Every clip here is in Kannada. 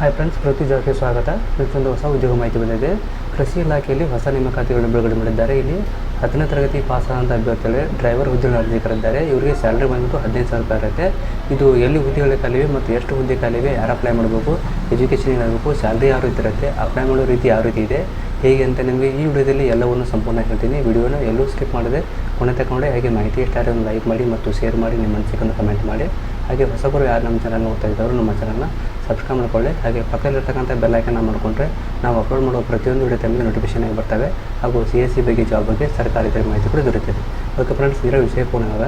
ಹಾಯ್ ಫ್ರೆಂಡ್ಸ್ ಪ್ರತಿ ಜಾಬ್ಗೆ ಸ್ವಾಗತ. ಮತ್ತೊಂದು ಹೊಸ ಉದ್ಯೋಗ ಮಾಹಿತಿ ಬಂದಿದೆ. ಕೃಷಿ ಇಲಾಖೆಯಲ್ಲಿ ಹೊಸ ನೇಮಕಾತಿಗಳನ್ನು ಬಿಡುಗಡೆ ಮಾಡಿದ್ದಾರೆ. ಇಲ್ಲಿ ಹತ್ತನೇ ತರಗತಿ ಪಾಸ್ ಆದಂಥ ಅಭ್ಯರ್ಥಿಗಳು ಡ್ರೈವರ್ ಹುದ್ದೆಗಳ ಅರ್ಜಿಕರಿದ್ದಾರೆ ಇವರಿಗೆ ಸ್ಯಾಲ್ರಿ ಬಂದ್ಬಿಟ್ಟು ಹದಿನೈದು ಸಾವಿರ ರೂಪಾಯಿ ಇರುತ್ತೆ. ಇದು ಎಲ್ಲಿ ಹುದ್ದೆಗಳ ಖಾಲಿವೆ ಮತ್ತು ಎಷ್ಟು ಹುದ್ದೆ ಖಾಲಿವೆ, ಯಾರು ಅಪ್ಲೈ ಮಾಡಬೇಕು ಎಜುಕೇಷನ್ ಏನಾಗಬೇಕು ಸ್ಯಾಲ್ರಿ ಯಾವ ರೀತಿ ಇರುತ್ತೆ ಅಪ್ಲೈ ಮಾಡೋ ರೀತಿ ಯಾವ ರೀತಿ ಇದೆ, ಹೇಗೆ ಅಂತ ನಿಮಗೆ ಈ ವಿಡಿಯೋದಲ್ಲಿ ಎಲ್ಲವನ್ನು ಸಂಪೂರ್ಣ ಹೇಳ್ತೀನಿ. ವಿಡಿಯೋನ ಎಲ್ಲೂ ಸ್ಕಿಪ್ ಮಾಡದೆ ಕೊನೆ ತಗೊಂಡೆ ಹಾಗೆ ಮಾಹಿತಿ ಇಷ್ಟ ಒಂದು ಲೈಕ್ ಮಾಡಿ ಮತ್ತು ಶೇರ್ ಮಾಡಿ, ನಿಮ್ಮ ಮನಸ್ಸಿಗೆ ಕಮೆಂಟ್ ಮಾಡಿ. ಹಾಗೆ ಹೊಸಬರು ಯಾರು ನಮ್ಮ ಚಾನಲ್ ನೋಡ್ತಾ ಇದ್ದವರು ನಮ್ಮ ಚಾನಲ್ನ ಸಬ್ಸ್ಕ್ರೈಬ್ ಮಾಡ್ಕೊಳ್ಳಿ. ಹಾಗೆ ಪಕ್ಕದಲ್ಲಿರ್ತಕ್ಕಂಥ ಬೆಲ್ ಐಕನ್ನ ಮಾಡಿಕೊಂಡ್ರೆ ನಾವು ಅಪ್ಲೋಡ್ ಮಾಡುವ ಪ್ರತಿಯೊಂದು ವಿಡಿಯೋ ತಮಗೆ ನೋಟಿಫಿಕೇಶನ್ ಆಗಿ ಬರ್ತವೆ. ಹಾಗೂ ಸಿ ಎಸ್ ಸಿ ಬಗ್ಗೆ ಜಾಬ್ ಬಗ್ಗೆ ಸರ್ಕಾರಿ ಮಾಹಿತಿ ಕೂಡ ದೊರೆಯುತ್ತದೆ. ಓಕೆ ಫ್ರೆಂಡ್ಸ್ ಇರೋ ವಿಷಯ ಪೂರ್ಣವಾಗ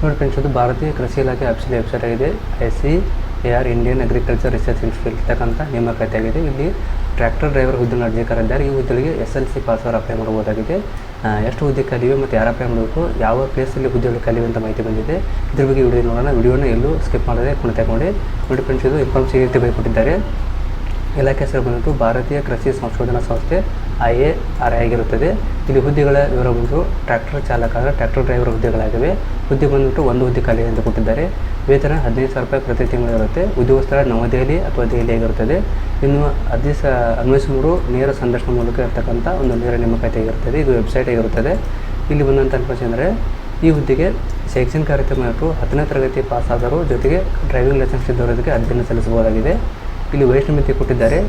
ನೋಡಿ ಫ್ರೆಂಡ್ಸ್ ಅದು ಭಾರತೀಯ ಕೃಷಿ ಇಲಾಖೆ ಅಫಿಷಿಯಲ್ ವೆಬ್ಸೈಟ್ ಆಗಿದೆ. S C A R Indian agriculture research institute ಇರ್ತಕ್ಕಂಥ ನೇಮಕಾತಿ ಆಗಿದೆ ಇಲ್ಲಿ ಟ್ರ್ಯಾಕ್ಟರ್ ಡ್ರೈವರ್ ಹುದ್ದೆ ಅರ್ಜಿ ಈ ಹುದ್ದೆಗೆ ಎಸ್ ಎಲ್ ಸಿ ಪಾಸ್ ಅವರು ಅಪ್ಲೈ ಮಾಡಬಹುದಾಗಿದೆ. ಎಷ್ಟು ಹುದ್ದೆ ಕಲಿವೆ ಮತ್ತು ಯಾರು ಅಪ್ಲೈ ಮಾಡಬೇಕು, ಯಾವ ಪ್ಲೇಸಲ್ಲಿ ಹುದ್ದೆಗಳು ಕಲಿವೆ ಅಂತ ಮಾಹಿತಿ ಬಂದಿದೆ. ಇದ್ರ ಬಗ್ಗೆ ವಿಡಿಯೋ ನೋಡೋಣ. ವಿಡಿಯೋನ ಎಲ್ಲೂ ಸ್ಕಿಪ್ ಮಾಡದೆ ಕುಣಿತ ತಗೊಂಡು ನೋಡಿ ಫ್ರೆಂಡ್ಸ್ ಇದು ಇನ್ಫಾರ್ಮೇಷನ್ ರೀತಿ ಬೈಕೊಟ್ಟಿದ್ದಾರೆ ಇಲಾಖೆ ಹೆಸರು ಬಂದ್ಬಿಟ್ಟು ಭಾರತೀಯ ಕೃಷಿ ಸಂಶೋಧನಾ ಸಂಸ್ಥೆ ಐ ಎ ಆರ್ ಆಗಿರುತ್ತದೆ. ಇಲ್ಲಿ ಹುದ್ದೆಗಳ ವಿವರ ಬಂದು ಟ್ರ್ಯಾಕ್ಟರ್ ಚಾಲಕ ಟ್ರ್ಯಾಕ್ಟರ್ ಡ್ರೈವರ್ ಹುದ್ದೆಗಳಾಗಿವೆ. ಹುದ್ದೆ ಬಂದ್ಬಿಟ್ಟು ಒಂದು ಹುದ್ದೆ ಖಾಲಿ ಅಂತ ಕೊಟ್ಟಿದ್ದಾರೆ. ವೇತನ ಹದಿನೈದು ಸಾವಿರ ರೂಪಾಯಿ ಪ್ರತಿ ತಿಂಗಳು ಇರುತ್ತೆ. ಉದ್ಯೋಗ ಸ್ಥಳ ನವದೆಹಲಿ ಅಥವಾ ದೆಹಲಿಯಾಗಿರುತ್ತದೆ ಇನ್ನು ಅರ್ಜಿ ಸ ಅನ್ವಯಿಸುವರು ನೇರ ಸಂದರ್ಶನ ಮೂಲಕ ಇರ್ತಕ್ಕಂಥ ಒಂದು ನೇರ ನೇಮಕಾತಿ ಆಗಿರುತ್ತದೆ ಇದು ವೆಬ್ಸೈಟ್ ಆಗಿರುತ್ತದೆ. ಇಲ್ಲಿ ಬಂದಂಥ ಇನ್ಫಾರ್ಮೇಷನ್ ಅಂದರೆ ಈ ಹುದ್ದೆಗೆ ಶೈಕ್ಷಣಿಕ ಕಾರ್ಯಕ್ರಮ ಇಟ್ಟು ಹತ್ತನೇ ತರಗತಿ ಪಾಸ್ ಆದರೂ ಜೊತೆಗೆ ಡ್ರೈವಿಂಗ್ ಲೈಸೆನ್ಸ್ ಇದ್ದವರಿಗೆ ಅರ್ಜಿಯನ್ನು ಸಲ್ಲಿಸಬಹುದಾಗಿದೆ. ಇಲ್ಲಿ ವಯಸ್ಸಿನ ಮಿತಿ ಕೊಟ್ಟಿದ್ದಾರೆ.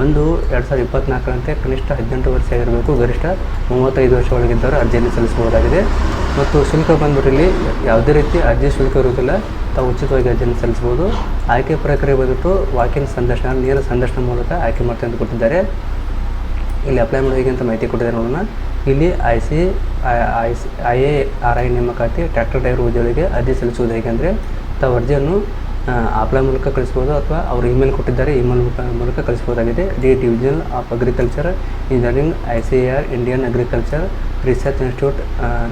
ಒಂದು ಎರಡು ಸಾವಿರದ ಇಪ್ಪತ್ನಾಲ್ಕರಂತೆ ಕನಿಷ್ಠ ಹದಿನೆಂಟು ವರ್ಷ ಆಗಿರಬೇಕು, ಗರಿಷ್ಠ ಮೂವತ್ತೈದು ವರ್ಷ ಒಳಗಿದ್ದವರು ಅರ್ಜಿಯನ್ನು ಸಲ್ಲಿಸಬಹುದಾಗಿದೆ. ಮತ್ತು ಶುಲ್ಕ ಬಂದ್ಬಿಟ್ಟು ಇಲ್ಲಿ ಯಾವುದೇ ರೀತಿ ಅರ್ಜಿ ಶುಲ್ಕ ಇರುವುದಿಲ್ಲ, ತಾವು ಉಚಿತವಾಗಿ ಅರ್ಜಿಯನ್ನು ಸಲ್ಲಿಸಬಹುದು. ಆಯ್ಕೆ ಪ್ರಕ್ರಿಯೆ ಬಂದ್ಬಿಟ್ಟು ವಾಕಿನ್ ಸಂದರ್ಶನ ನೇರ ಸಂದರ್ಶನ ಮೂಲಕ ಆಯ್ಕೆ ಮಾಡ್ತಾರೆ ಅಂತ ಕೊಟ್ಟಿದ್ದಾರೆ. ಇಲ್ಲಿ ಅಪ್ಲೈ ಮಾಡೋ ಹೇಗೆ ಅಂತ ಮಾಹಿತಿ ಕೊಟ್ಟಿದ್ದಾರೆ ನೋಡೋಣ. ಇಲ್ಲಿ I C I C I A R I ನೇಮಕಾತಿ ಟ್ರ್ಯಾಕ್ಟರ್ ಡ್ರೈವರ್ ಹುದ್ದೆಗಳಿಗೆ ಅರ್ಜಿ ಸಲ್ಲಿಸುವುದು ಹೇಗೆಂದರೆ ತಾವು ಅರ್ಜಿಯನ್ನು ಅಪ್ಲೈ ಮೂಲಕ ಕಳಿಸ್ಬೋದು ಅಥವಾ ಅವರು ಇಮೇಲ್ ಕೊಟ್ಟಿದ್ದಾರೆ ಇಮೇಲ್ ಮೂಲಕ ಕಳಿಸ್ಬೋದಾಗಿದೆ. The division of agriculture engineering I C R Indian agriculture research institute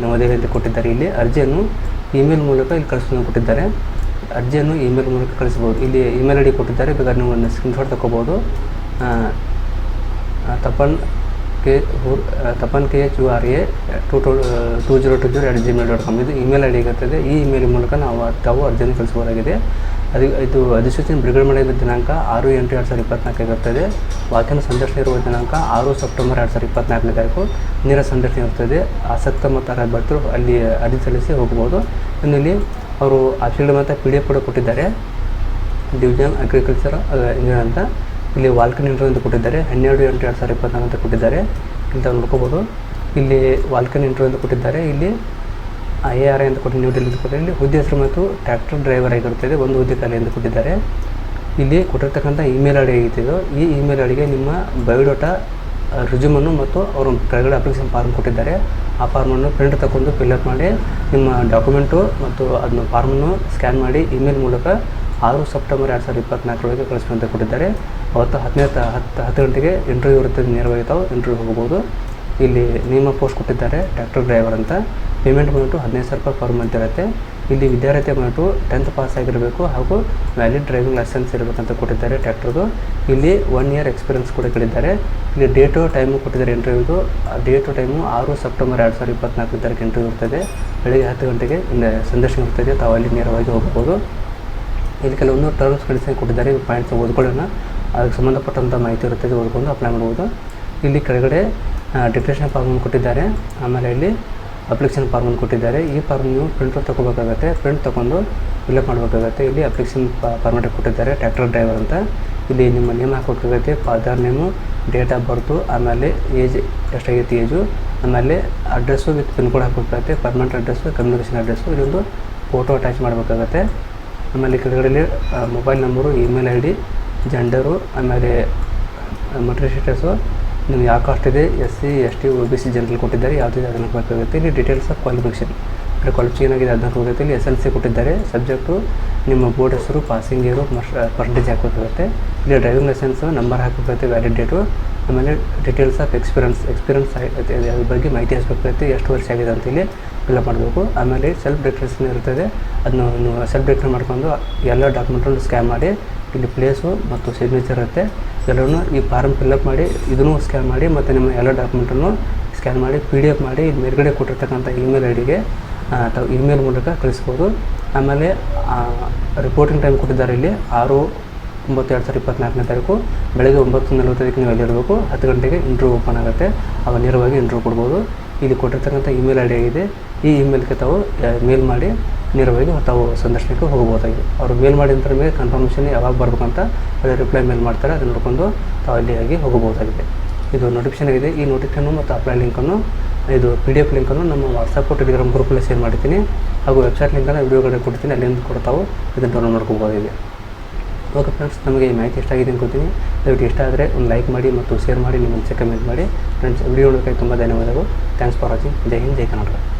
ನವದೆಹಲಿಯಲ್ಲಿ ಕೊಟ್ಟಿದ್ದಾರೆ. ಇಲ್ಲಿ ಅರ್ಜಿಯನ್ನು ಇಮೇಲ್ ಮೂಲಕ ಇಲ್ಲಿ ಕಳಿಸ್ಬೋದು ಕೊಟ್ಟಿದ್ದಾರೆ. ಅರ್ಜಿಯನ್ನು ಇಮೇಲ್ ಮೂಲಕ ಕಳಿಸ್ಬೋದು. ಇಲ್ಲಿ ಇಮೇಲ್ ಐ ಡಿ ಕೊಟ್ಟಿದ್ದಾರೆ. ಬೇಕಾದ್ರೆ ನೀವು ಒಂದು ಸ್ಕ್ರೀನ್ಶಾಟ್ ತಗೋಬೋದು. Tapan K Tapan K H U R A, two two two zero two zero at Gmail dot com. ಇದು ಇಮೇಲ್ ಐ ಡಿ ಆಗಿರ್ತದೆ ಈ ಇಮೇಲ್ ಮೂಲಕ ನಾವು ತಾವು ಅರ್ಜಿಯನ್ನು ಕಳಿಸಬಹುದಾಗಿದೆ ಅದು, ಇದು ಅಧಿಸೂಚನೆ ಬಿಡುಗಡೆ ಮಾಡಿದ ದಿನಾಂಕ ಆರು ಎಂಟು ಎರಡು ಸಾವಿರದ ಇಪ್ಪತ್ನಾಲ್ಕು ಆಗಿರ್ತದೆ ವಾಕ್ಯನ ಸಂದರ್ಶನ ಇರುವ ದಿನಾಂಕ ಆರು ಸೆಪ್ಟೆಂಬರ್ ಎರಡು ಸಾವಿರದ ಇಪ್ಪತ್ನಾಲ್ಕನೇ ತಾರೀಕು. ನೇರ ಸಂದರ್ಶನ ಇರ್ತದೆ ಆಸಕ್ತ ಮತ್ತು ಅರ್ಹ ಭಕ್ತರು ಅಲ್ಲಿ ಅರ್ಜಿ ಸಲ್ಲಿಸಿ ಹೋಗ್ಬೋದು ಇನ್ನು ಇಲ್ಲಿ ಅವರು ಆ ಫೀಲ್ಡ್ ಮತ್ತು ಪಿ ಡಿ ಎಫ್ ಕೂಡ ಕೊಟ್ಟಿದ್ದಾರೆ. ಡಿವಿಷನ್ ಅಗ್ರಿಕಲ್ಚರ್ ಇಂಜಿನಿಯರ್ ಅಂತ. ಇಲ್ಲಿ ವಾಲ್ಕನ್ ಇಂಟರ್ವ್ಯೂ ಅಂತ ಕೊಟ್ಟಿದ್ದಾರೆ. ಹನ್ನೆರಡು ಎಂಟು ಎರಡು ಸಾವಿರದ ಇಪ್ಪತ್ನಾಲ್ಕು ಅಂತ ಕೊಟ್ಟಿದ್ದಾರೆ. ಇಲ್ಲಿ ನೋಡ್ಕೋಬೋದು ಇಲ್ಲಿ ವಾಲ್ಕನ್ ಇಂಟರ್ವ್ಯೂ ಅಂತ ಕೊಟ್ಟಿದ್ದಾರೆ. ಇಲ್ಲಿ ಐ ಆರ್ ಐ ಅಂತ ಕೊಟ್ಟು ನೀವು ಡೆಲ್ಲಿ ಕೊಟ್ಟಿದ್ದಾರೆ ಹುದ್ದೆ ಹೆಸರು ಮತ್ತು ಟ್ರ್ಯಾಕ್ಟರ್ ಡ್ರೈವರ್ ಆಗಿರುತ್ತದೆ ಒಂದು ಹುದ್ದೆ ಖಾಲಿ ಎಂದು ಕೊಟ್ಟಿದ್ದಾರೆ. ಇಲ್ಲಿ ಕೊಟ್ಟಿರ್ತಕ್ಕಂಥ ಇಮೇಲ್ ಐ ಡಿ ಆಗಿತ್ತು ಈ ಇಮೇಲ್ ಐ ಡಿಗೆ ನಿಮ್ಮ ಬಯೋಡಾಟಾ ರಿಸ್ಯೂಮನ್ನು ಮತ್ತು ಅವರು ಕೆಳಗಡೆ ಅಪ್ಲಿಕೇಶನ್ ಫಾರ್ಮ್ ಕೊಟ್ಟಿದ್ದಾರೆ. ಆ ಫಾರ್ಮನ್ನು ಪ್ರಿಂಟ್ ತಗೊಂಡು ಫಿಲ್ಅಪ್ ಮಾಡಿ, ನಿಮ್ಮ ಡಾಕ್ಯುಮೆಂಟು ಮತ್ತು ಅದನ್ನ ಫಾರ್ಮನ್ನು ಸ್ಕ್ಯಾನ್ ಮಾಡಿ, ಇಮೇಲ್ ಮೂಲಕ ಆರು ಸೆಪ್ಟೆಂಬರ್ ಎರಡು ಸಾವಿರದ ಇಪ್ಪತ್ನಾಲ್ಕರೊಳಗೆ ಕಳಿಸುವಂತೆ ಕೊಟ್ಟಿದ್ದಾರೆ. ಅವತ್ತು ಹತ್ತನೇ ಹತ್ತು ಹತ್ತು ಗಂಟೆಗೆ ಇಂಟರ್ವ್ಯೂ ಇರುತ್ತದೆ, ನೇರವಾಗಿ ತಾವು ಇಂಟರ್ವ್ಯೂ ಹೋಗ್ಬೋದು ಇಲ್ಲಿ ನೇಮ ಪೋಸ್ಟ್ ಕೊಟ್ಟಿದ್ದಾರೆ ಟ್ರ್ಯಾಕ್ಟರ್ ಡ್ರೈವರ್ ಅಂತ. ಪೇಮೆಂಟ್ ಬಂದ್ಬಿಟ್ಟು ಹದಿನೈದು ಸಾವಿರ ರೂಪಾಯಿ ಪರ್ ಮಂತ್ ಇರುತ್ತೆ. ಇಲ್ಲಿ ವಿದ್ಯಾರ್ಥಿ ಬಂದ್ಬಿಟ್ಟು ಟೆಂತ್ ಪಾಸ್ ಆಗಿರಬೇಕು ಹಾಗೂ ವ್ಯಾಲಿಡ್ ಡ್ರೈವಿಂಗ್ ಲೈಸೆನ್ಸ್ ಇರಬೇಕಂತ ಕೊಟ್ಟಿದ್ದಾರೆ ಟ್ರ್ಯಾಕ್ಟರ್ದು ಇಲ್ಲಿ ಒನ್ ಇಯರ್ ಎಕ್ಸ್ಪೀರಿಯನ್ಸ್ ಕೂಡ ಕೇಳಿದ್ದಾರೆ. ಇಲ್ಲಿ ಡೇಟು ಟೈಮು ಕೊಟ್ಟಿದ್ದಾರೆ ಇಂಟರ್ವ್ಯೂದು ಡೇಟು ಟೈಮು ಆರು ಸೆಪ್ಟೆಂಬರ್ ಎರಡು ಸಾವಿರದ ಇಪ್ಪತ್ನಾಲ್ಕು ತಾರೀಕು ಇಂಟರ್ವ್ಯೂ ಇರ್ತದೆ. ಬೆಳಗ್ಗೆ ಹತ್ತು ಗಂಟೆಗೆ ಸಂದರ್ಶನ ಇರ್ತದೆ. ತಾವು ಅಲ್ಲಿ ನೇರವಾಗಿ ಹೋಗ್ಬೋದು ಇಲ್ಲಿ ಕೆಲವೊಂದು ಟರ್ಮ್ಸ್ ಕಂಡೀಷನ್ ಕೊಟ್ಟಿದ್ದಾರೆ. ಪಾಯಿಂಟ್ಸ್ ಓದ್ಕೊಳ್ಳೋಣ. ಅದಕ್ಕೆ ಸಂಬಂಧಪಟ್ಟಂಥ ಮಾಹಿತಿ ಇರುತ್ತದೆ. ಓದ್ಕೊಂಡು ಅಪ್ಲೈ ಮಾಡ್ಬೋದು. ಇಲ್ಲಿ ಕೆಳಗಡೆ ಡಿಕ್ಲೇಷನ್ ಫಾರ್ಮನ್ನು ಕೊಟ್ಟಿದ್ದಾರೆ. ಆಮೇಲೆ ಇಲ್ಲಿ ಅಪ್ಲಿಕೇಶನ್ ಫಾರ್ಮನ್ನು ಕೊಟ್ಟಿದ್ದಾರೆ. ಈ ಫಾರ್ಮ್ ನೀವು ಪ್ರಿಂಟರ್ ತೊಗೋಬೇಕಾಗತ್ತೆ. ಪ್ರಿಂಟ್ ತೊಗೊಂಡು ಫಿಲ್ಅಪ್ ಮಾಡಬೇಕಾಗತ್ತೆ. ಇಲ್ಲಿ ಅಪ್ಲಿಕೇಶನ್ ಫಾರ್ಮೆಟ್ ಕೊಟ್ಟಿದ್ದಾರೆ ಟ್ರ್ಯಾಕ್ಟರ್ ಡ್ರೈವರ್ ಅಂತ. ಇಲ್ಲಿ ನಿಮ್ಮ name ಹಾಕೋಬೇಕಾಗತ್ತೆ father name date of birth ಆಮೇಲೆ ಏಜ್ ಎಷ್ಟಾಗೈತಿ ಏಜು ಆಮೇಲೆ ಅಡ್ರೆಸ್ಸು ವಿತ್ ಪಿನ್ ಕೋಡ್ ಹಾಕಬೇಕಾಗತ್ತೆ ಪರ್ಮನೆಂಟ್ ಅಡ್ರೆಸ್ಸು ಕಮ್ಯುನಿಕೇಷನ್ ಅಡ್ರೆಸ್ಸು ಇದೊಂದು ಫೋಟೋ ಅಟ್ಯಾಚ್ ಮಾಡಬೇಕಾಗತ್ತೆ. ಆಮೇಲೆ ಕೆಳಗಡೆಯಲ್ಲಿ mobile number email I D gender ಆಮೇಲೆ ಮಟ್ರಿ ಸ್ಟೇಟಸು ನೀವು ಯಾವ ಕಾಸ್ಟ್ ಇದೆ? S C, S T O B C general ಕೊಟ್ಟಿದ್ದಾರೆ. ಯಾವುದೇ ಅದನ್ನು ಬೇಕಾಗುತ್ತೆ ಇಲ್ಲಿ ಡೀಟೇಲ್ಸ್ ಆಫ್ ಕ್ವಾಲಿಫಿಕೇಷನ್ ಅಂದರೆ ಕ್ವಾಲಿಫಿಕೇಷನ್ ಆಗಿದೆ ಅದನ್ನು ಇಲ್ಲಿ ಎಸ್ ಎಲ್ ಸಿ ಕೊಟ್ಟಿದ್ದಾರೆ. ಸಬ್ಜೆಕ್ಟು ನಿಮ್ಮ ಬೋರ್ಡ್ ಹೆಸರು ಪಾಸಿಂಗ್ ಇಯರು ಪರ್ಸೆಂಟೇಜ್ ಹಾಕಬೇಕಾಗುತ್ತೆ ಇಲ್ಲಿ ಡ್ರೈವಿಂಗ್ ಲೈಸೆನ್ಸ್ ನಂಬರ್ ಹಾಕಬೇಕಾಗುತ್ತೆ ವ್ಯಾಲಿಡ್ ಡೇಟು ಆಮೇಲೆ ಡೀಟೇಲ್ಸ್ ಆಫ್ ಎಕ್ಸ್ಪೀರಿಯನ್ಸ್ ಎಕ್ಸ್ಪೀರಿಯನ್ಸ್ ಅದ್ರ ಬಗ್ಗೆ ಮಾಹಿತಿ ಹಚ್ಬೇಕಾಗುತ್ತೆ. ಎಷ್ಟು ವರ್ಷ ಆಗಿದೆ ಅಂತ ಇಲ್ಲಿ ಫಿಲ್ಅಪ್ ಮಾಡಬೇಕು. ಆಮೇಲೆ ಸೆಲ್ಫ್ ಡಿಕ್ಲೇಷನ್ ಇರ್ತದೆ ಅದನ್ನು ಸೆಲ್ಫ್ ಡಿಕ್ಲೇರ್ ಮಾಡ್ಕೊಂಡು ಎಲ್ಲ ಡಾಕ್ಯುಮೆಂಟನ್ನು ಸ್ಕ್ಯಾನ್ ಮಾಡಿ. ಇಲ್ಲಿ ಪ್ಲೇಸು ಮತ್ತು ಸಿಗ್ನೇಚರ್ ಇರುತ್ತೆ. ಎಲ್ಲವನ್ನು ಈ ಫಾರ್ಮ್ ಫಿಲ್ಅಪ್ ಮಾಡಿ, ಇದನ್ನು ಸ್ಕ್ಯಾನ್ ಮಾಡಿ, ಮತ್ತು ನಿಮ್ಮ ಎಲ್ಲ ಡಾಕ್ಯುಮೆಂಟನ್ನು ಸ್ಕ್ಯಾನ್ ಮಾಡಿ ಪಿ ಡಿ ಎಫ್ ಮಾಡಿ ಮೇಲ್ಗಡೆ ಕೊಟ್ಟಿರ್ತಕ್ಕಂಥ ಇಮೇಲ್ ಐ ಡಿಗೆ ತಾವು ಇಮೇಲ್ ಮೂಲಕ ಕಳಿಸ್ಬೋದು. ಆಮೇಲೆ ರಿಪೋರ್ಟಿಂಗ್ ಟೈಮ್ ಕೊಟ್ಟಿದ್ದಾರೆ ಇಲ್ಲಿ ಆರು ಒಂಬತ್ತು ಎರಡು ಸಾವಿರದ ಇಪ್ಪತ್ತ್ನಾಲ್ಕನೇ ತಾರೀಕು. ಬೆಳಗ್ಗೆ ಒಂಬತ್ತು ನಲವತ್ತೈದಕ್ಕೆ ನೀವು ಅಲ್ಲಿರಬೇಕು ಹತ್ತು ಗಂಟೆಗೆ ಇಂಟ್ರ್ಯೂ ಓಪನ್ ಆಗುತ್ತೆ. ಅವಾಗ ನೇರವಾಗಿ ಇಂಟ್ರ್ಯೂ ಕೊಡ್ಬೋದು. ಇಲ್ಲಿ ಕೊಟ್ಟಿರ್ತಕ್ಕಂಥ ಇಮೇಲ್ ಐ ಡಿ ಆಗಿದೆ. ಈ ಇಮೇಲ್ಗೆ ತಾವು ಮೇಲ್ ಮಾಡಿ ನೇರವಾಗಿ ತಾವು ಸಂದರ್ಶನಕ್ಕೆ ಹೋಗ್ಬೋದಾಗಿ ಅವರು ಮೇಲ್ ಮಾಡಿದ ಮೇಲೆ ಕನ್ಫರ್ಮೇಷನ್ ಯಾವಾಗ ಬರ್ಬೇಕಂತ ಅದೇ ರಿಪ್ಲೈ ಮೇಲ್ ಮಾಡ್ತಾರೆ. ಅದನ್ನು ನೋಡಿಕೊಂಡು ತಾವು ಅಲ್ಲಿಯಾಗಿ ಹೋಗಬಹುದಾಗಿದೆ. ಇದು ನೋಟಿಫಿಕೇಶನ್ ಆಗಿದೆ. ಈ ನೋಟಿಫಿಕೇಶನ್ ಮತ್ತು ಅಪ್ಲೈ ಲಿಂಕನ್ನು ಇದು ಪಿ ಡಿ ಎಫ್ ಲಿಂಕನ್ನು ನಮ್ಮ ವಾಟ್ಸಪ್ ಟೆಲಿಗ್ರಾಮ್ ಗ್ರೂಪಲ್ಲಿ ಶೇರ್ ಮಾಡ್ತೀನಿ ಹಾಗೂ ವೆಬ್ಸೈಟ್ ಲಿಂಕನ್ನು ವಿಡಿಯೋಗಳಿಗೆ ಕೊಡ್ತೀನಿ ಅಲ್ಲಿಂದ ಕೂಡ ತಾವು ಇದನ್ನು ಡೌನ್ಲೋಡ್ ಮಾಡ್ಕೋಬೋದಾಗಿದೆ ಓಕೆ ಫ್ರೆಂಡ್ಸ್ ನಮಗೆ ಈ ಮಾಹಿತಿ ಇಷ್ಟ ಆಗಿದೆ ದಯವಿಟ್ಟು ಇಷ್ಟ ಆದರೆ ಒಂದು ಲೈಕ್ ಮಾಡಿ ಮತ್ತು ಶೇರ್ ಮಾಡಿ ನಿಮ್ಮ ಕಮೆಂಟ್ ಮಾಡಿ. ಫ್ರೆಂಡ್ಸ್ ವಿಡಿಯೋ ನೋಡೋಕ್ಕೆ ತುಂಬ ಧನ್ಯವಾದಗಳು. Thanks for watching Jai Hind, Jai Karnataka.